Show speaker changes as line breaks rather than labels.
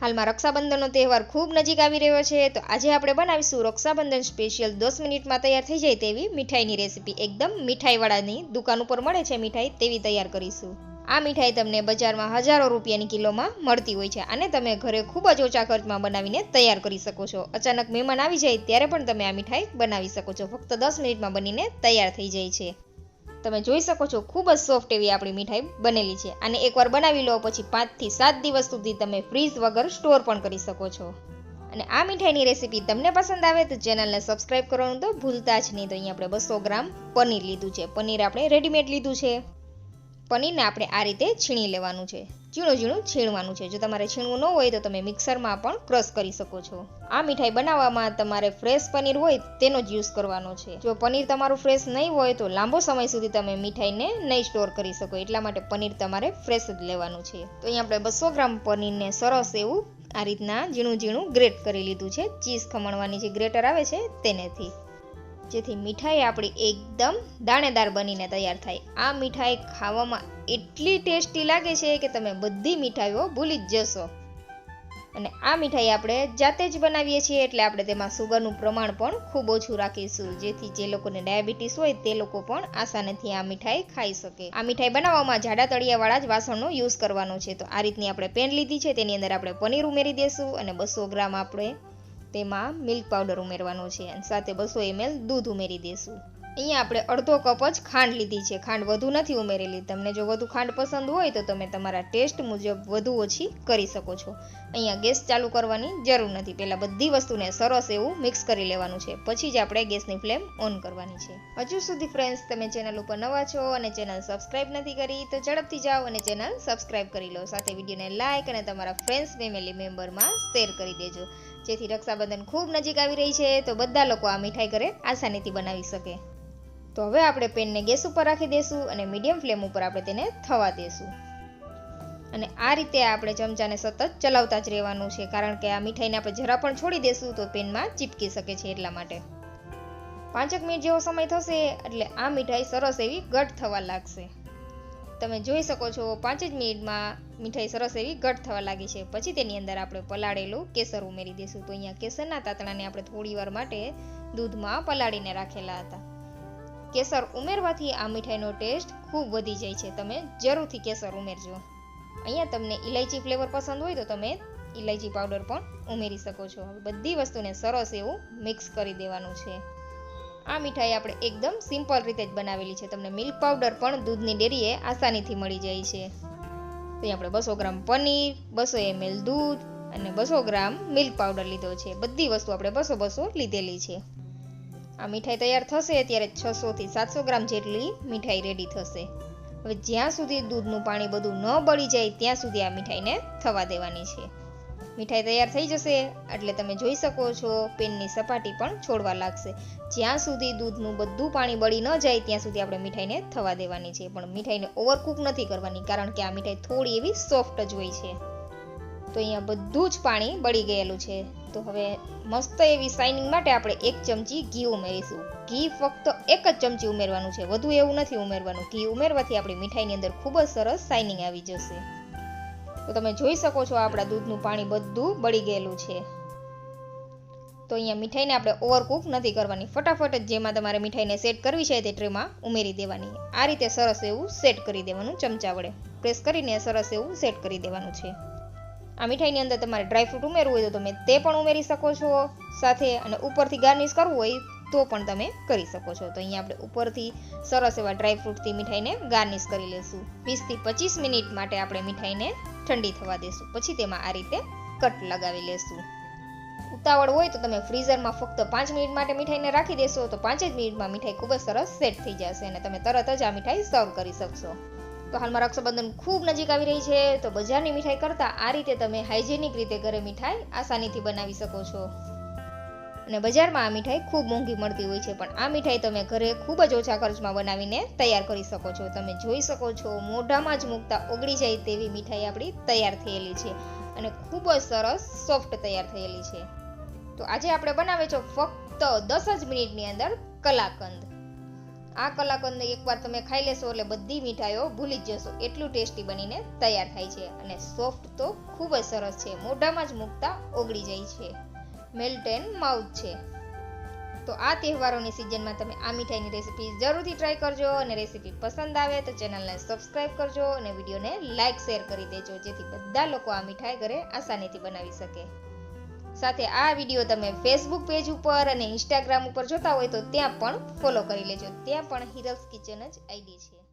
હાલમાં રક્ષાબંધનનો તહેવાર ખૂબ નજીક આવી રહ્યો છે, તો આજે આપણે બનાવીશું રક્ષાબંધન સ્પેશિયલ દસ મિનિટમાં તૈયાર થઈ જાય તેવી મીઠાઈની રેસીપી. એકદમ મીઠાઈવાળાની દુકાન ઉપર મળે છે મીઠાઈ તેવી તૈયાર કરીશું. આ મીઠાઈ તમને બજારમાં હજારો રૂપિયાની કિલોમાં મળતી હોય છે અને તમે ઘરે ખૂબ જ ઓછા ખર્ચમાં બનાવીને તૈયાર કરી શકો છો. અચાનક મહેમાન આવી જાય ત્યારે પણ તમે આ મીઠાઈ બનાવી શકો છો. ફક્ત દસ મિનિટમાં બનીને તૈયાર થઈ જાય છે. તમે જોઈ શકો છો, ખૂબ જ સોફ્ટ એવી આપણી મીઠાઈ બનેલી છે. અને એકવાર બનાવી લો, પછી પાંચથી સાત દિવસ સુધી તમે ફ્રીઝ વગર સ્ટોર પણ કરી શકો છો. અને આ મીઠાઈની રેસીપી તમને પસંદ આવે તો ચેનલને સબસ્ક્રાઈબ કરવાનું તો ભૂલતા જ નહીં. તો અહીંયા આપણે બસો ગ્રામ પનીર લીધું છે. પનીર આપણે રેડીમેડ લીધું છે. પનીરને આપણે આ રીતે છીણી લેવાનું છે. ઝીણું ઝીણું છીણવાનું છે. જો તમારે છીણવું ન હોય તો તમે મિક્સરમાં પણ ક્રશ કરી શકો છો. આ મીઠાઈ બનાવવામાં તમારે ફ્રેશ પનીર હોય તેનો જ યુઝ કરવાનો છે. જો પનીર તમારું ફ્રેશ નહીં હોય તો લાંબો સમય સુધી તમે મીઠાઈને નહીં સ્ટોર કરી શકો. એટલા માટે પનીર તમારે ફ્રેશ જ લેવાનું છે. તો અહીંયા આપણે બસો ગ્રામ પનીરને સરસ એવું આ રીતના ઝીણું ઝીણું ગ્રેટ કરી લીધું છે. ચીઝ ખમણવાની જે ગ્રેટર આવે છે તેનેથી. જેથી મીઠાઈ આપણી એકદમ દાણેદાર બનીને તૈયાર થાય. આ મીઠાઈ ખાવામાં એટલી ટેસ્ટી લાગે છે કે તમે બધી મીઠાઈઓ ભૂલી જ જશો. અને આ મીઠાઈ આપણે જાતે જ બનાવીએ છીએ એટલે આપણે તેમાં સુગરનું પ્રમાણ પણ ખૂબ ઓછું રાખીશું. જેથી જે લોકોને ડાયાબિટીસ હોય તે લોકો પણ આસાનીથી આ મીઠાઈ ખાઈ શકે. આ મીઠાઈ બનાવવામાં જાડા તળિયાવાળા જ વાસણનો યુઝ કરવાનો છે. તો આ રીતની આપણે પેન લીધી છે. તેની અંદર આપણે પનીર ઉમેરી દઈશું અને બસો ગ્રામ આપણે તેમાં મિલ્ક પાવડર ઉમેરવાનો છે અને સાથે બસો એમએલ દૂધ ઉમેરી દઈશું અહીંયા આપણે અડધો કપ જ ખાંડ લીધી છે. ખાંડ વધુ નથી ઉમેરેલી. તમને જો વધુ ખાંડ પસંદ હોય તો તમે તમારા ટેસ્ટ મુજબ વધુ ઓછી કરી શકો છો. અહીંયા ગેસ ચાલુ કરવાની જરૂર નથી. પહેલાં બધી વસ્તુને સરસ એવું મિક્સ કરી લેવાનું છે. પછી જ આપણે ગેસની ફ્લેમ ઓન કરવાની છે. હજુ સુધી ફ્રેન્ડ્સ તમે ચેનલ ઉપર નવા છો અને ચેનલ સબસ્ક્રાઇબ નથી કરી, તો ઝડપથી જાઓ અને ચેનલ સબસ્ક્રાઇબ કરી લો. સાથે વિડીયોને લાઇક અને તમારા ફ્રેન્ડ્સ ફેમિલી મેમ્બરમાં શેર કરી દેજો. જેથી રક્ષાબંધન ખૂબ નજીક આવી રહી છે, તો બધા લોકો આ મીઠાઈ ઘરે આસાનીથી બનાવી શકે. તો હવે આપણે પેનને ગેસ ઉપર રાખી દઈશું અને મીડિયમ ફ્લેમ ઉપર આપણે તેને થવા દઈશું અને આ રીતે આપણે ચમચાને સતત ચલાવતા જ રહેવાનું છે, કારણ કે આ મીઠાઈને આપણે જરા પણ છોડી દેશું તો પેનમાં ચીપકી શકે છે એટલા માટે. પાંચેક મિનિટ જેવો સમય થશે, એટલે આ મીઠાઈ સરસ એવી ઘટ થવા લાગશે. તમે જોઈ શકો છો પાંચ જ મિનિટમાં મીઠાઈ સરસ એવી ઘટ થવા લાગી છે. પછી તેની અંદર આપણે પલાળેલું કેસર ઉમેરી દઈશું. તો અહીંયા કેસરના તાતણાને આપણે થોડી વાર માટે દૂધમાં પલાળીને રાખેલા હતા. કેસર ઉમેરવાથી આ મીઠાઈનો ટેસ્ટ ખૂબ વધી જાય છે. તમે જરૂરથી કેસર ઉમેરજો. અહીંયા તમને ઇલાયચી ફ્લેવર પસંદ હોય તો તમે ઇલાયચી પાવડર પણ ઉમેરી શકો છો. બધી વસ્તુને સરસ એવું મિક્સ કરી દેવાનું છે. આ મીઠાઈ આપણે એકદમ સિમ્પલ રીતે જ બનાવેલી છે. તમને મિલ્ક પાવડર પણ દૂધની ડેરીએ આસાનીથી મળી જાય છે. તો આપણે બસો ગ્રામ પનીર, બસો એમએલ દૂધ અને બસો ગ્રામ મિલ્ક પાવડર લીધો છે. બધી વસ્તુ આપણે બસો બસો લીધેલી છે. આ મીઠાઈ તૈયાર થશે ત્યારે છસો થી સાતસો ગ્રામ જેટલી મીઠાઈ રેડી થશે. હવે જ્યાં સુધી દૂધનું પાણી બધું ન બળી જાય ત્યાં સુધી આ મીઠાઈને થવા દેવાની છે. મીઠાઈ તૈયાર થઈ જશે, એટલે તમે જોઈ શકો છો, પેનની સપાટી પણ છોડવા લાગશે. જ્યાં સુધી દૂધનું બધું પાણી બળી ન જાય, ત્યાં સુધી આપણે મીઠાઈને થવા દેવાની છે. પણ મીઠાઈને ઓવરકુક નથી કરવાની, કારણ કે આ મીઠાઈ થોડી એવી સોફ્ટ જ હોય છે. તો અહીંયા બધું જ પાણી બળી ગયેલું છે. તો હવે મસ્ત એવી શાઇનિંગ માટે આપણે એક ચમચી ઘી ઉમેરીશું. ઘી ફક્ત એક જ ચમચી ઉમેરવાનું છે. વધુ એવું નથી ઉમેરવાનું. ઘી ઉમેરવાથી આપણી મીઠાઈની અંદર ખૂબ જ સરસ શાઇનિંગ આવી જશે. તો તમે જોઈ શકો છો આપણા દૂધનું પાણી બધું બળી ગયેલું છે. તો અહીંયા મીઠાઈને આપણે ઓવરકુક નથી કરવાની. ફટાફટ જ જેમાં તમારે મીઠાઈને સેટ કરવી છે તે ટ્રેમાં ઉમેરી દેવાની. આ રીતે સરસ એવું સેટ કરી દેવાનું ચમચા વડે. પ્રેસ કરીને સરસ એવું સેટ કરી દેવાનું છે. આ મીઠાઈની અંદર તમારે ડ્રાયફ્રૂટ ઉમેરવું હોય તો તમે તે પણ ઉમેરી શકો છો. સાથે અને ઉપરથી ગાર્નિશ કરવું હોય તો પણ તમે કરી શકો છો. તો અહીંયા આપણે ઉપરથી સરસ એવા ડ્રાયફ્રૂટથી મીઠાઈને ગાર્નિશ કરી લઈશું વીસથી પચીસ મિનિટ માટે આપણે મીઠાઈને ઠંડી થવા દેશું. પછી તેમાં આ રીતે કટ લગાવી લેશું. ઉતાવળ હોય તો તમે ફ્રીઝરમાં ફક્ત પાંચ મિનિટ માટે મીઠાઈને રાખી દેશો તો પાંચ જ મિનિટમાં મીઠાઈ ખૂબ જ સરસ સેટ થઈ જશે અને તમે તરત જ આ મીઠાઈ સર્વ કરી શકશો. તો હાલમાં રક્ષાબંધન ખૂબ નજીક આવી રહી છે તો બજારની મીઠાઈ કરતાં આ રીતે તમે હાઇજેનિક રીતે ઘરે મીઠાઈ આસાનીથી બનાવી શકો છો. અને બજારમાં આ મીઠાઈ ખૂબ મોંઘી મળતી હોય છે. પણ આ મીઠાઈ તમે ઘરે ખૂબ જ ઓછા ખર્ચમાં બનાવીને તૈયાર કરી શકો છો. તમે જોઈ શકો છો, મોઢામાં જ મૂકતા ઓગળી જાય તેવી મીઠાઈ આપણી તૈયાર થયેલી છે અને ખૂબ જ સરસ, સોફ્ટ તૈયાર થયેલી છે. તો આજે આપણે બનાવે છે ફક્ત દસ જ મિનિટની અંદર કલાકંદ. આ કલાકંદ એકવાર તમે ખાઈ લેશો એટલે બધી મીઠાઈઓ ભૂલી જ જશો. એટલું ટેસ્ટી બનીને તૈયાર થાય છે અને સોફ્ટ તો ખૂબ જ સરસ છે. મોઢામાં જ મૂકતા ઓગળી જાય છે. મેલ્ટ એન્ડ માઉથ છે. તો આ તહેવારોની સિઝનમાં તમે આ મીઠાઈની રેસીપી જરૂરથી ટ્રાય કરજો અને રેસીપી પસંદ આવે તો ચેનલને સબસ્ક્રાઈબ કરજો અને વિડીયોને લાઇક શેર કરી દેજો જેથી બધા લોકો આ મીઠાઈ ઘરે આસાનીથી બનાવી શકે. સાથે આ વીડિયો તમે ફેસબુક પેજ ઉપર અને ઇન્સ્ટાગ્રામ ઉપર જોતા હોય તો ત્યાં પણ ફોલો કરી લેજો. ત્યાં પણ હિરલ્સ કિચન જ આઈડી છે.